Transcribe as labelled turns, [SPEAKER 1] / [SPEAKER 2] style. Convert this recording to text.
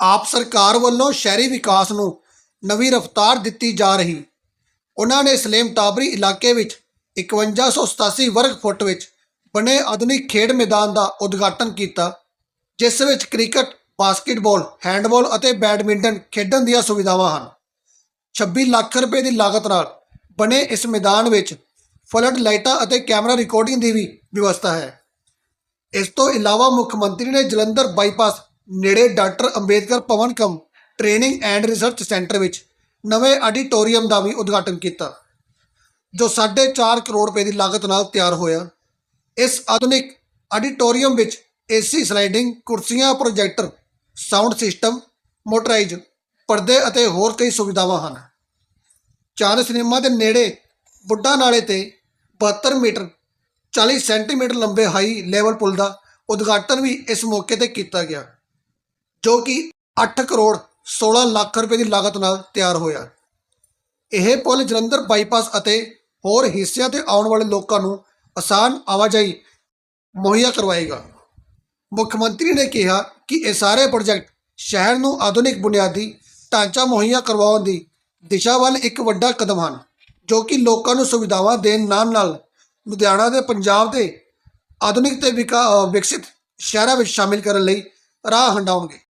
[SPEAKER 1] ਆਪ ਸਰਕਾਰ ਵੱਲੋਂ ਸ਼ਹਿਰੀ ਵਿਕਾਸ ਨੂੰ ਨਵੀਂ ਰਫ਼ਤਾਰ ਦਿੱਤੀ ਜਾ ਰਹੀ। ਉਹਨਾਂ ਨੇ ਸਲੇਮ ਟਾਬਰੀ ਇਲਾਕੇ ਵਿੱਚ 5187 ਵਰਗ ਫੁੱਟ ਵਿੱਚ ਬਣੇ ਆਧੁਨਿਕ ਖੇਡ ਮੈਦਾਨ ਦਾ ਉਦਘਾਟਨ ਕੀਤਾ, ਜਿਸ ਵਿੱਚ ਕ੍ਰਿਕਟ, ਬਾਸਕਟਬਾਲ, ਹੈਂਡਬਾਲ ਅਤੇ ਬੈਡਮਿੰਟਨ ਖੇਡਣ ਦੀਆਂ ਸੁਵਿਧਾਵਾਂ ਹਨ। 26 ਲੱਖ ਰੁਪਏ ਦੀ ਲਾਗਤ ਨਾਲ ਬਣੇ ਇਸ ਮੈਦਾਨ ਵਿੱਚ ਫਲੱਡ ਲਾਈਟਾਂ ਅਤੇ ਕੈਮਰਾ ਰਿਕਾਰਡਿੰਗ ਦੀ ਵੀ ਵਿਵਸਥਾ ਹੈ। ਇਸ ਤੋਂ ਇਲਾਵਾ ਮੁੱਖ ਮੰਤਰੀ ਨੇ ਜਲੰਧਰ ਬਾਈਪਾਸ ਨੇੜੇ doctor Ambedkar Bhavan cum training and research centre ਵਿੱਚ ਨਵੇਂ ਆਡੀਟੋਰੀਅਮ ਦਾ ਵੀ ਉਦਘਾਟਨ ਕੀਤਾ, ਜੋ 4.5 ਕਰੋੜ ਰੁਪਏ ਦੀ ਲਾਗਤ ਨਾਲ ਤਿਆਰ ਹੋਇਆ। ਇਸ ਆਧੁਨਿਕ ਆਡੀਟੋਰੀਅਮ ਵਿੱਚ ਏਸੀ ਸਲਾਈਡਿੰਗ, ਕੁਰਸੀਆਂ, ਪ੍ਰੋਜੈਕਟਰ, ਸਾਊਂਡ ਸਿਸਟਮ, ਮੋਟਰਾਈਜ਼, ਪਰਦੇ ਅਤੇ ਹੋਰ ਕਈ ਸੁਵਿਧਾਵਾਂ ਹਨ। ਚਾਰ ਸਿਨੇਮਾ ਦੇ ਨੇੜੇ ਬੁੱਢਾ ਨਾਲੇ ਤੇ 72 ਮੀਟਰ 40 ਸੈਂਟੀਮੀਟਰ ਲੰਬੇ ਹਾਈ ਲੈਵਲ ਪੁਲ ਦਾ ਉਦਘਾਟਨ ਵੀ ਇਸ ਮੌਕੇ ਤੇ ਕੀਤਾ ਗਿਆ। ਜੋ ਕਿ 8 ਕਰੋੜ 16 ਲੱਖ ਰੁਪਏ ਦੀ ਲਾਗਤ ਨਾਲ ਤਿਆਰ ਹੋਇਆ। ਇਹ ਪੁਲ ਜਲੰਧਰ ਬਾਈਪਾਸ ਅਤੇ ਹੋਰ ਹਿੱਸਿਆਂ ਤੇ ਆਉਣ ਵਾਲੇ ਲੋਕਾਂ ਨੂੰ ਆਸਾਨ ਆਵਾਜਾਈ ਮੁਹੱਈਆ ਕਰਵਾਏਗਾ। ਮੁੱਖ ਮੰਤਰੀ ਨੇ ਕਿਹਾ ਕਿ ਇਹ ਸਾਰੇ ਪ੍ਰੋਜੈਕਟ ਸ਼ਹਿਰ ਨੂੰ ਆਧੁਨਿਕ ਬੁਨਿਆਦੀ ਢਾਂਚਾ ਮੁਹੱਈਆ ਕਰਵਾਉਣ ਦੀ ਦਿਸ਼ਾ ਵੱਲ ਇੱਕ ਵੱਡਾ ਕਦਮ ਹਨ, ਜੋ ਕਿ ਲੋਕਾਂ ਨੂੰ ਸੁਵਿਧਾਵਾਂ ਦੇਣ ਨਾਲ ਨਾਲ ਲੁਧਿਆਣਾ ਦੇ ਪੰਜਾਬ ਦੇ ਆਧੁਨਿਕ ਤੇ ਵਿਕਾ- ਵਿਕਸਿਤ ਸ਼ਹਿਰਾਂ ਵਿੱਚ ਸ਼ਾਮਿਲ ਕਰਨ ਲਈ ਰਾਹ ਹੰਡਾਉਣਗੇ